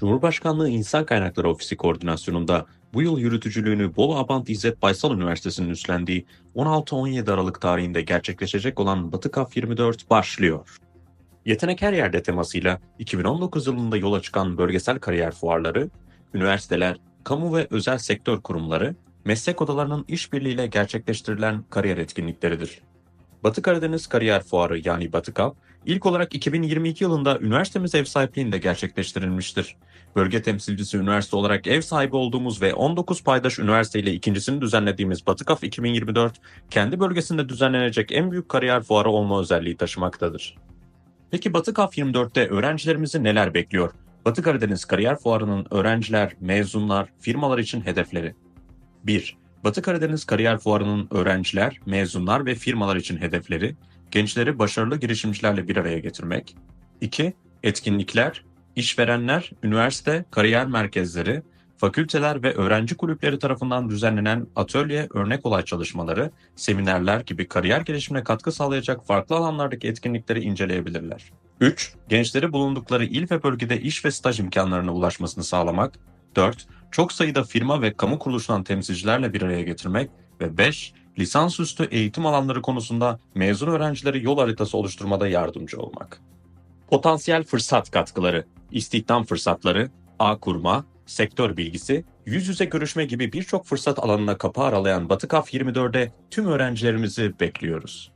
Cumhurbaşkanlığı İnsan Kaynakları Ofisi koordinasyonunda bu yıl yürütücülüğünü Bolu Abant İzzet Baysal Üniversitesi'nin üstlendiği 16-17 Aralık tarihinde gerçekleşecek olan Batı Kaf 24 başlıyor. Yetenek her yerde temasıyla 2019 yılında yola çıkan bölgesel kariyer fuarları, üniversiteler, kamu ve özel sektör kurumları, meslek odalarının işbirliğiyle gerçekleştirilen kariyer etkinlikleridir. Batı Karadeniz Kariyer Fuarı yani Batı Kap, ilk olarak 2022 yılında üniversitemiz ev sahipliğinde gerçekleştirilmiştir. Bölge temsilcisi üniversite olarak ev sahibi olduğumuz ve 19 paydaş üniversite ile ikincisini düzenlediğimiz Batıkaf 2024, kendi bölgesinde düzenlenecek en büyük kariyer fuarı olma özelliği taşımaktadır. Peki Batıkaf 24'te öğrencilerimizi neler bekliyor? Batı Karadeniz Kariyer Fuarı'nın öğrenciler, mezunlar, firmalar için hedefleri. 1. Batı Karadeniz Kariyer Fuarı'nın öğrenciler, mezunlar ve firmalar için hedefleri, gençleri başarılı girişimcilerle bir araya getirmek. 2. Etkinlikler, işverenler, üniversite, kariyer merkezleri, fakülteler ve öğrenci kulüpleri tarafından düzenlenen atölye, örnek olay çalışmaları, seminerler gibi kariyer gelişimine katkı sağlayacak farklı alanlardaki etkinlikleri inceleyebilirler. 3. Gençleri bulundukları il ve bölgede iş ve staj imkanlarına ulaşmasını sağlamak. 4. Çok sayıda firma ve kamu kuruluşundan temsilcilerle bir araya getirmek. Ve 5. Lisansüstü eğitim alanları konusunda mezun öğrencileri yol haritası oluşturmada yardımcı olmak. Potansiyel fırsat katkıları, istihdam fırsatları, ağ kurma, sektör bilgisi, yüz yüze görüşme gibi birçok fırsat alanına kapı aralayan Batıkaf 24'de tüm öğrencilerimizi bekliyoruz.